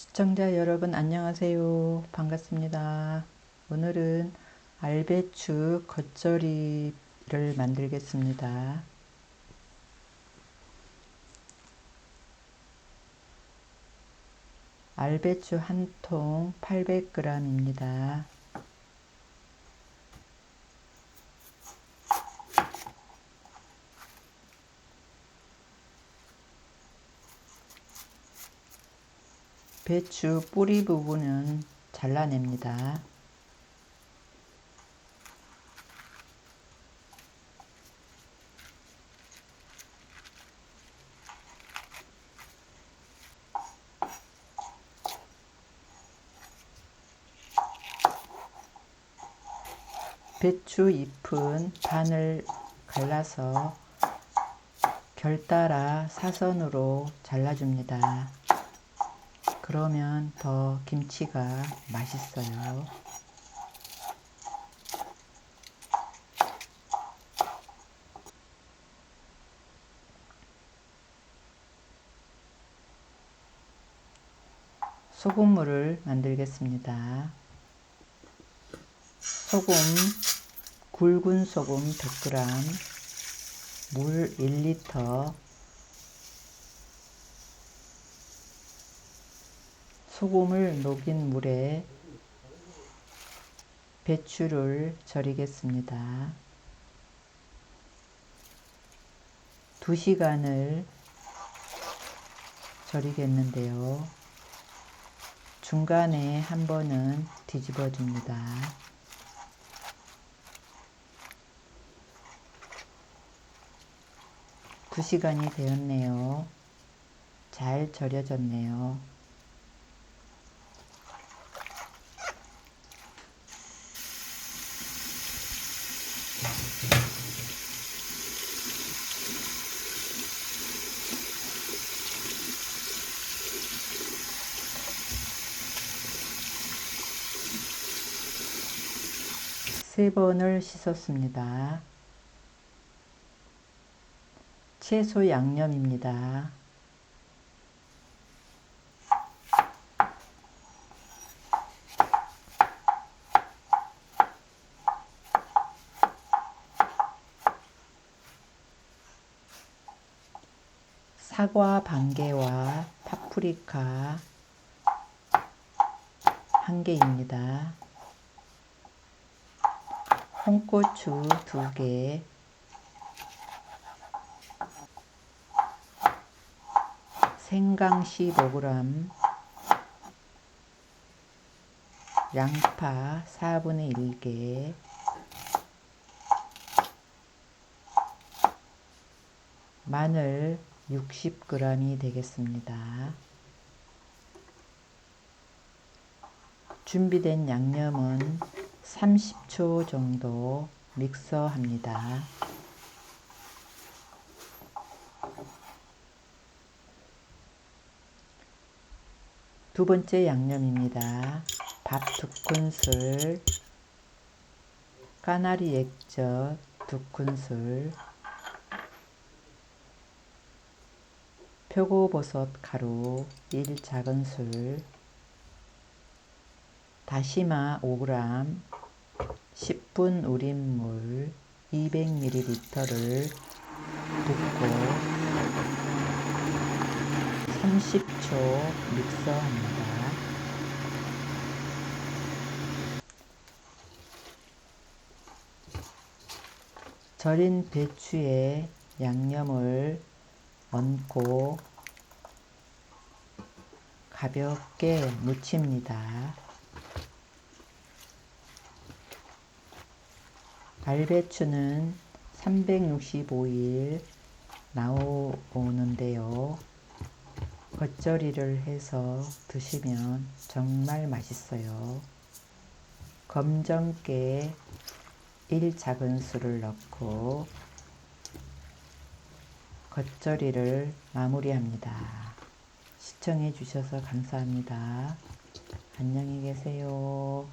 시청자 여러분 안녕하세요. 반갑습니다. 오늘은 알배추 겉절이를 만들겠습니다. 알배추 한 통 800g입니다. 배추 뿌리 부분은 잘라냅니다. 배추 잎은 반을 갈라서 결 따라 사선으로 잘라줍니다. 그러면 더 김치가 맛있어요. 소금물을 만들겠습니다. 소금, 굵은 소금 100g, 물 1리터, 소금을 녹인 물에 배추를 절이겠습니다. 2시간을 절이겠는데요. 중간에 한 번은 뒤집어 줍니다. 두 시간이 되었네요. 잘 절여졌네요. 세 번을 씻었습니다. 채소 양념입니다. 사과 반 개와 파프리카 한 개입니다. 홍고추 두 개, 생강 15g, 양파 4분의 1개, 마늘 60g이 되겠습니다. 준비된 양념은 30초 정도 믹서합니다. 두 번째 양념입니다. 밥 두 큰술, 까나리 액젓 두 큰술, 표고버섯 가루 1 작은술, 다시마 5g, 10분 우린 물 200ml를 붓고 30초 믹서합니다. 절인 배추에 양념을 얹고 가볍게 무칩니다. 알배추는 365일 나오는데요. 겉절이를 해서 드시면 정말 맛있어요. 검정깨 1 작은술을 넣고 겉절이를 마무리합니다. 시청해 주셔서 감사합니다. 안녕히 계세요.